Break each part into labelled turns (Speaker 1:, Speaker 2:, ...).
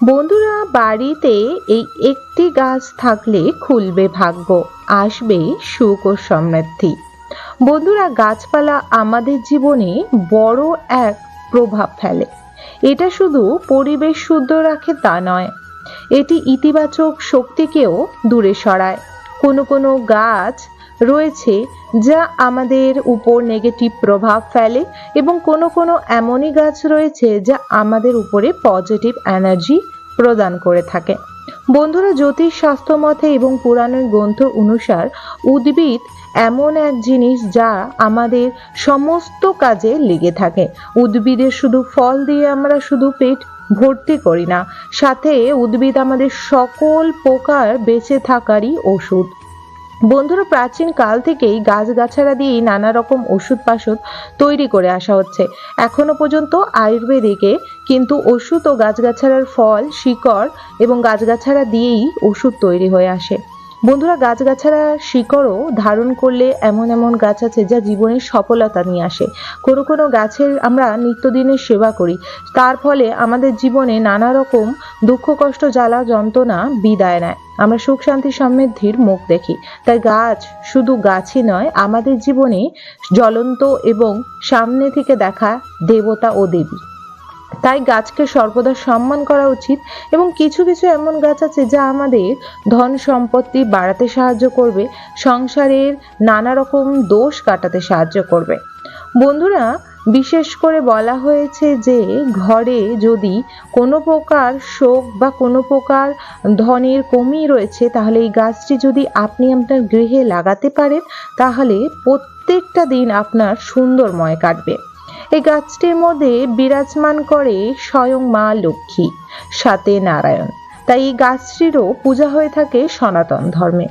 Speaker 1: বন্ধুরা, বাড়িতে এই একটি গাছ থাকলে খুলবে ভাগ্য, আসবে সুখ ও সমৃদ্ধি। বন্ধুরা, গাছপালা আমাদের জীবনে বড় এক প্রভাব ফেলে। এটা শুধু পরিবেশ শুদ্ধ রাখে তা নয়, এটি ইতিবাচক শক্তিকেও দূরে সরায়। কোনো কোনো গাছ রয়েছে যা আমাদের উপর নেগেটিভ প্রভাব ফেলে এবং কোনো কোনো এমনই গাছ রয়েছে যা আমাদের উপরে পজিটিভ এনার্জি প্রদান করে থাকে। বন্ধুরা, জ্যোতিষ শাস্ত্র মতে এবং পুরাণের গ্রন্থ অনুসার উদ্ভিদ এমন এক জিনিস যা আমাদের সমস্ত কাজে লেগে থাকে। উদ্ভিদের শুধু ফল দিয়ে আমরা শুধু পেট ভর্তি করি না, সাথে উদ্ভিদ আমাদের সকল প্রকার বেঁচে থাকারই ওষুধ। বন্ধুরা, প্রাচীন কাল থেকেই গাছগাছারা দিয়েই নানা রকম ওষুধ পাষুধ তৈরি করে আসা হচ্ছে। এখনও পর্যন্ত আয়ুর্বেদিকে কিন্তু ওষুধ ও গাছগাছারার ফল, শিকড় এবং গাছগাছারা দিয়েই ওষুধ তৈরি হয়ে আসে। বন্ধুরা গাছগাছাড়া শিকড়ও ধারণ করলে এমন এমন গাছ আছে যা জীবনের সফলতা নিয়ে আসে। কোনো কোনো গাছের আমরা নিত্যদিনের সেবা করি। তার ফলে আমাদের জীবনে নানা রকম দুঃখ, কষ্ট, জ্বালা, যন্ত্রণা বিদায় নেয়। আমরা সুখ, শান্তি, সমৃদ্ধির মুখ দেখি। তাই গাছ শুধু গাছই নয়, আমাদের জীবনে জ্বলন্ত এবং সামনে থেকে দেখা দেবতা ও দেবী। তাই গাছকে সর্বদা সম্মান করা উচিত এবং কিছু কিছু এমন গাছ আছে যা আমাদের ধন সম্পত্তি বাড়াতে সাহায্য করবে, সংসারের নানা রকম দোষ কাটাতে সাহায্য করবে। বন্ধুরা, বিশেষ করে বলা হয়েছে যে ঘরে যদি কোনো প্রকার শোক বা কোনো প্রকার ধনের কমি রয়েছে, তাহলে এই গাছটি যদি আপনি আপনার গৃহে লাগাতে পারেন, তাহলে প্রত্যেকটা দিন আপনার সুন্দরময় কাটবে। এই গাছটির মধ্যে বিরাজমান করে স্বয়ং মা লক্ষ্মী, সাথে নারায়ণ। তাই এই গাছটিরও পূজা হয়ে থাকে সনাতন ধর্মে।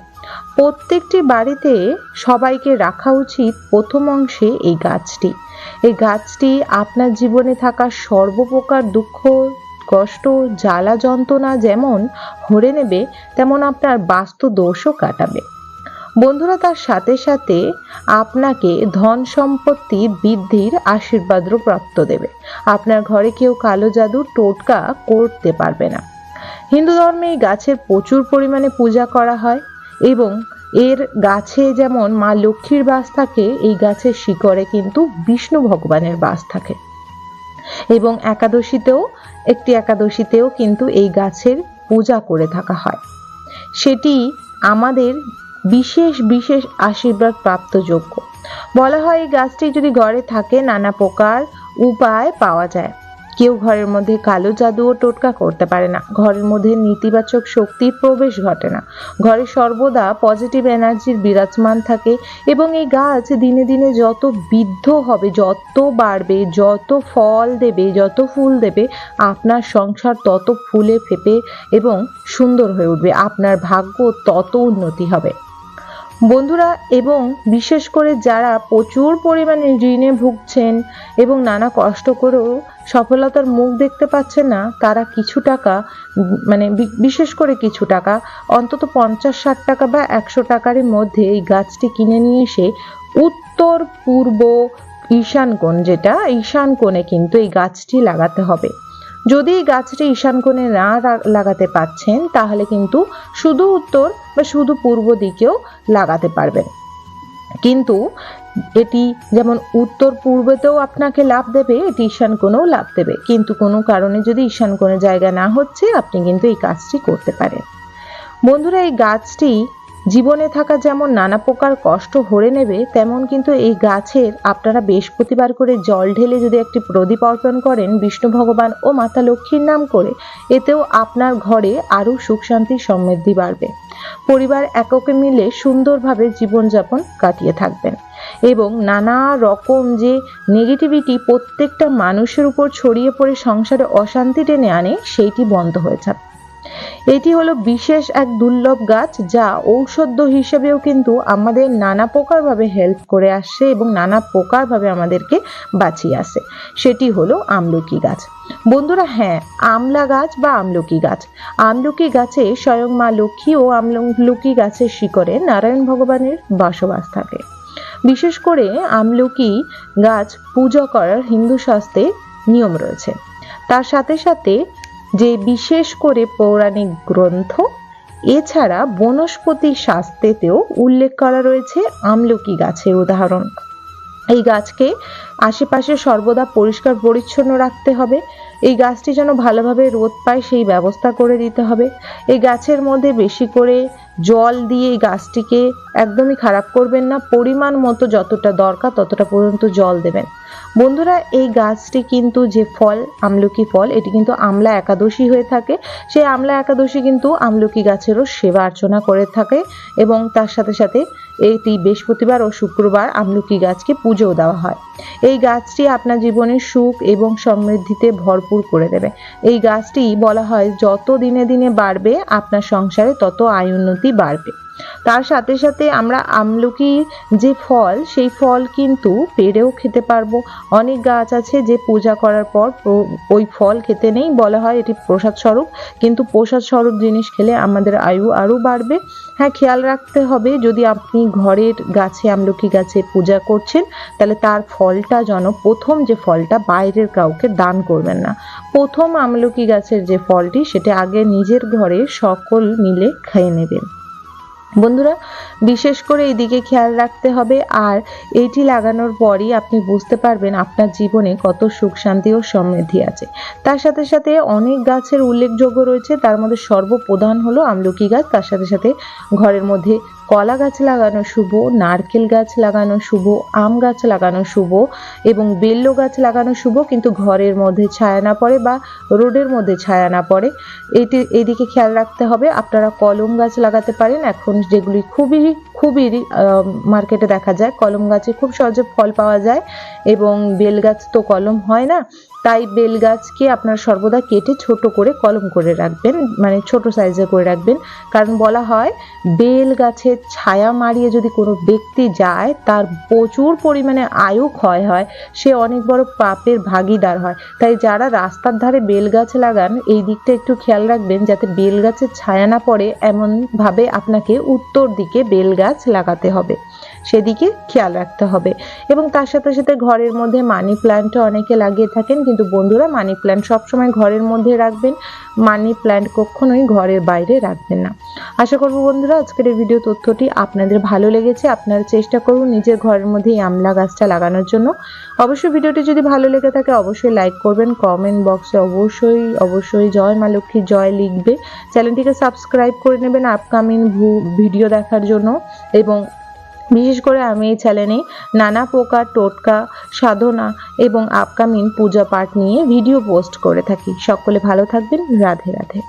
Speaker 1: প্রত্যেকটি বাড়িতে সবাইকে রাখা উচিত প্রথম অংশে এই গাছটি। এই গাছটি আপনার জীবনে থাকা সর্বপ্রকার দুঃখ, কষ্ট, জ্বালা যন্ত্রণা যেমন হরে নেবে, তেমন আপনার বাস্তু দোষও কাটাবে। বন্ধুরা, তার সাথে সাথে আপনাকে ধন সম্পত্তি বৃদ্ধির আশীর্বাদও প্রাপ্ত দেবে। আপনার ঘরে কেউ কালো জাদু টোটকা করতে পারবে না। হিন্দু ধর্মে এই গাছের প্রচুর পরিমাণে পূজা করা হয় এবং এর গাছে যেমন মা লক্ষ্মীর বাস থাকে, এই গাছের শিকড়ে কিন্তু বিষ্ণু ভগবানের বাস থাকে। এবং একাদশীতেও, একটি একাদশীতেও কিন্তু এই গাছের পূজা করে থাকা হয়। সেটি আমাদের বিশেষ বিশেষ আশীর্বাদ প্রাপ্ত যোগ্য। বলা হয়, এই গাছটি যদি ঘরে থাকে, নানা প্রকার উপায় পাওয়া যায়। কেউ ঘরের মধ্যে কালো জাদু ও টোটকা করতে পারে না। ঘরের মধ্যে নেতিবাচক শক্তির প্রবেশ ঘটে না। ঘরে সর্বদা পজিটিভ এনার্জির বিরাজমান থাকে এবং এই গাছ দিনে দিনে যত বৃদ্ধ হবে, যত বাড়বে, যত ফল দেবে, যত ফুল দেবে, আপনার সংসার তত ফুলে ফেপে এবং সুন্দর হয়ে উঠবে। আপনার ভাগ্য তত উন্নতি হবে। বন্ধুরা, এবং বিশেষ করে যারা প্রচুর পরিমাণে ঋণে ভুগছেন এবং নানা কষ্ট করেও সফলতার মুখ দেখতে পাচ্ছেন না, তারা কিছু টাকা মানে বিশেষ করে কিছু টাকা, অন্তত পঞ্চাশ ষাট টাকা বা একশো টাকার মধ্যে এই গাছটি কিনে নিয়ে এসে উত্তর পূর্ব ঈশান কোণ, যেটা ঈশান কোণে কিন্তু এই গাছটি লাগাতে হবে। যদি এই গাছটি ঈশান কোণে না লাগাতে পাচ্ছেন তাহলে কিন্তু শুধু উত্তর বা শুধু পূর্ব দিকেও লাগাতে পারবেন। কিন্তু এটি যেমন উত্তর পূর্বেতেও আপনাকে লাভ দেবে, এটি ঈশান কোণেও লাভ দেবে। কিন্তু কোনো কারণে যদি ঈশান কোণে জায়গা না হচ্ছে, আপনি কিন্তু এই কাজটি করতে পারেন। বন্ধুরা, এই গাছটি জীবনে থাকা যেমন নানা প্রকার কষ্ট হরে নেবে, তেমন কিন্তু এই গাছের আপনারা বৃহস্পতিবার করে জল ঢেলে যদি একটি প্রদীপ অর্পণ করেন বিষ্ণু ভগবান ও মাতা লক্ষ্মীর নাম করে, এতেও আপনার ঘরে আরও সুখ শান্তি সমৃদ্ধি বাড়বে। পরিবার এককে মিলে সুন্দরভাবে জীবনযাপন কাটিয়ে থাকবেন এবং নানা রকম যে নেগেটিভিটি প্রত্যেকটা মানুষের উপর ছড়িয়ে পড়ে সংসারে অশান্তি টেনে আনে, সেইটি বন্ধ হয়ে যাবে। এটি হলো বিশেষ এক দুর্লভ গাছ যা ঔষধ হিসেবেও কিন্তু আমাদের নানা প্রকারভাবে হেল্প করে আসছে এবং নানা প্রকারভাবে আমাদেরকে বাঁচিয়ে আসে সেটি হলো আমলকি গাছ। বন্ধুরা হ্যাঁ আমলা গাছ বা আমলকি গাছ। আমলকি গাছে স্বয়ং মা লক্ষ্মী ও আমলকি গাছের শিকড়ে নারায়ণ ভগবানের বসবাস থাকে। বিশেষ করে আমলকি গাছ পূজা করার হিন্দু শাস্ত্রে নিয়ম রয়েছে। তার সাথে সাথে যে বিশেষ করে পৌরাণিক গ্রন্থ, এছাড়া বনস্পতি শাস্ত্রেতেও উল্লেখ করা রয়েছে আমলকি গাছের উদাহরণ। এই গাছকে আশেপাশে সর্বদা পরিষ্কার পরিচ্ছন্ন রাখতে হবে। এই গাছটি যেন ভালোভাবে রোদ পায়, সেই ব্যবস্থা করে দিতে হবে। এই গাছের মধ্যে বেশি করে জল দিয়ে এই গাছটিকে একদমই খারাপ করবেন না, পরিমাণ মতো যতটা দরকার ততটা পর্যন্ত জল দেবেন। বন্ধুরা, এই গাছটি কিন্তু যে ফল, আমলকি ফল, এটি কিন্তু আমলা একাদশী হয়ে থাকে। সেই আমলা একাদশী কিন্তু আমলকি গাছেরও সেবা অর্চনা করে থাকে এবং তার সাথে সাথে এটি বৃহস্পতিবার ও শুক্রবার আমলকি গাছকে পুজোও দেওয়া হয়। এই গাছটি আপনার জীবনের সুখ এবং সমৃদ্ধিতে ভরপুর করে দেবে। এই গাছটি বলা হয় যত দিনে দিনে বাড়বে, আপনার সংসারে তত আয় উন্নতি বাড়বে তার সাথে সাথে আমরা আমলকির যে ফল, সেই ফল কিন্তু পেড়েও খেতে পারব। অনেক গাছ আছে যে পূজা করার পর ওই ফল খেতে নেই বলা হয়, এটি প্রসাদ স্বরূপ। কিন্তু প্রসাদ স্বরূপ জিনিস খেলে আমাদের আয়ু আরও বাড়বে। হ্যাঁ খেয়াল রাখতে হবে, যদি আপনি ঘরের গাছে, আমলকি গাছে পূজা করছেন, তাহলে তার ফলটা যেন প্রথম যে ফলটা বাইরের কাউকে দান করবেন না। প্রথম আমলকি গাছের যে ফলটি, সেটা আগে নিজের ঘরে সকল মিলে খেয়ে নেবেন। বন্ধুরা, বিশেষ করে এইদিকে খেয়াল রাখতে হবে, আর এইটি লাগানোর পরই আপনি বুঝতে পারবেন আপনার জীবনে কত সুখ, শান্তি ও সমৃদ্ধি আছে। তার সাথে সাথে অনেক গাছের উল্লেখযোগ্য রয়েছে, তার মধ্যে সর্বপ্রধান হলো আমলকি গাছ, তার সাথে সাথে ঘরের মধ্যে কলা গাছ লাগানো শুভ, নারকেল গাছ লাগানো শুভ, আম গাছ লাগানো শুভ এবং বেল্ল গাছ লাগানো শুভ, কিন্তু ঘরের মধ্যে ছায়া না পড়ে বা রোডের মধ্যে ছায়া না পড়ে। এটি, এদিকে খেয়াল রাখতে হবে, আপনারা কলম গাছ লাগাতে পারেন, এখন যেগুলি খুবই খুবই মার্কেটে দেখা যায়। কলম গাছে খুব সহজে ফল পাওয়া যায় এবং বেল গাছ তো কলম হয় না। তাই বেল গাছকে আপনার সর্বদা কেটে ছোট করে কলম করে রাখবেন মানে ছোট সাইজে করে রাখবেন। কারণ বলা হয়, বেল গাছের ছায়া মারিয়ে যদি কোনো ব্যক্তি যায়, তার প্রচুর পরিমাণে আয়ু ক্ষয় হয়, সে অনেক বড় পাপের ভাগিদার হয়। তাই যারা রাস্তার ধারে বেল গাছ লাগান, এই দিকটা একটু খেয়াল রাখবেন, যাতে বেল গাছের ছায়া না পড়ে। এমনভাবে আপনাকে উত্তর দিকে বেল গাছ লাগাতে হবে। সেদিকে খেয়াল রাখতে হবে। এবং তার সাথে সাথে ঘরের মধ্যে মানি প্ল্যান্টও অনেকে লাগিয়ে থাকেন, কিন্তু বন্ধুরা মানি প্ল্যান্ট সবসময় ঘরের মধ্যে রাখবেন মানি প্ল্যান্ট কখনোই ঘরের বাইরে রাখবেন না। আশা করব বন্ধুরা আজকের এই ভিডিও তথ্যটি আপনাদের ভালো লেগেছে। আপনারা চেষ্টা করুন নিজের ঘরের মধ্যে এই আমলা গাছটা লাগানোর জন্য। অবশ্যই ভিডিওটি যদি ভালো লেগে থাকে, অবশ্যই লাইক করবেন। কমেন্ট বক্সে অবশ্যই অবশ্যই জয় মা লক্ষ্মী জয় লিখবে। চ্যানেলটিকে সাবস্ক্রাইব করে নেবেন আপকামিং ভিডিও দেখার জন্য। এবং বিশেষ করে আমি এই চ্যানেলে নানা প্রকার টোটকা, সাধনা এবং আপকামিং পূজা পাঠ নিয়ে ভিডিও পোস্ট করে থাকি। সকলে ভালো থাকবেন। রাধে রাধে।